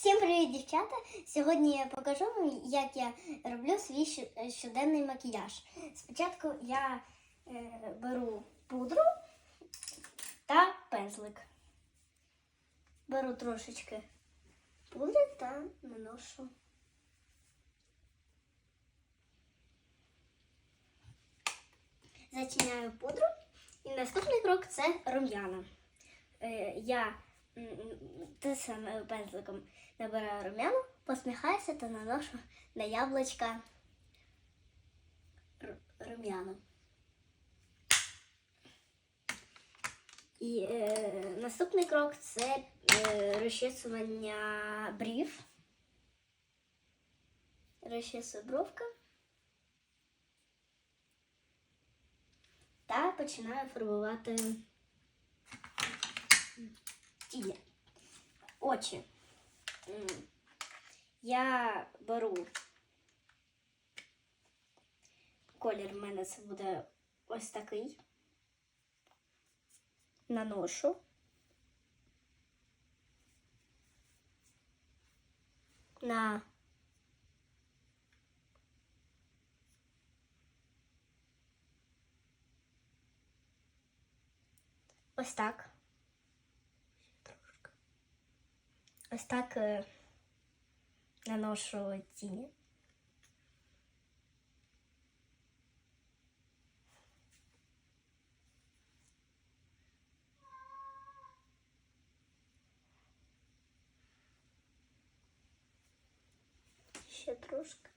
Всім привіт, дівчата! Сьогодні я покажу вам, як я роблю свій щоденний макіяж. Спочатку я е, беру пудру та пензлик. Беру трошечки пудри та наношу. Зачиняю пудру. І наступний крок це рум'яна. Е, я те саме пензликом набираю рум'яну, посміхаюся та наношу на яблучка рум'яну. І е, наступний крок це е, розчісування брів. Розчісую бровка. Та починаю фарбувати тілі. Очі. Я беру колір в мене це буде ось такий. Наношу. На ось так. Ось так е, наношу тіні. Ще трошки.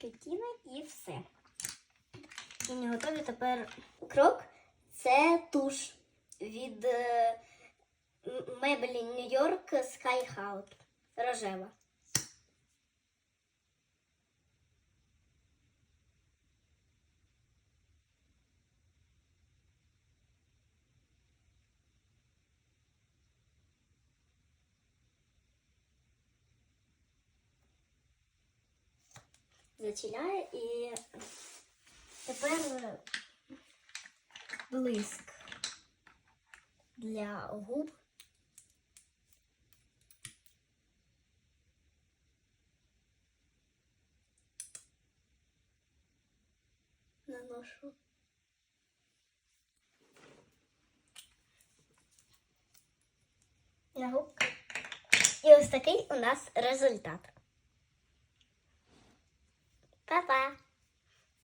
Катіна і все. І готові тепер крок. Це туш від е, М- Maybelline New York Sky Hout. Рожева. Зачиняю і тепер е, блиск для губ. Наношу. На губки. І ось такий у нас результат. Па-па!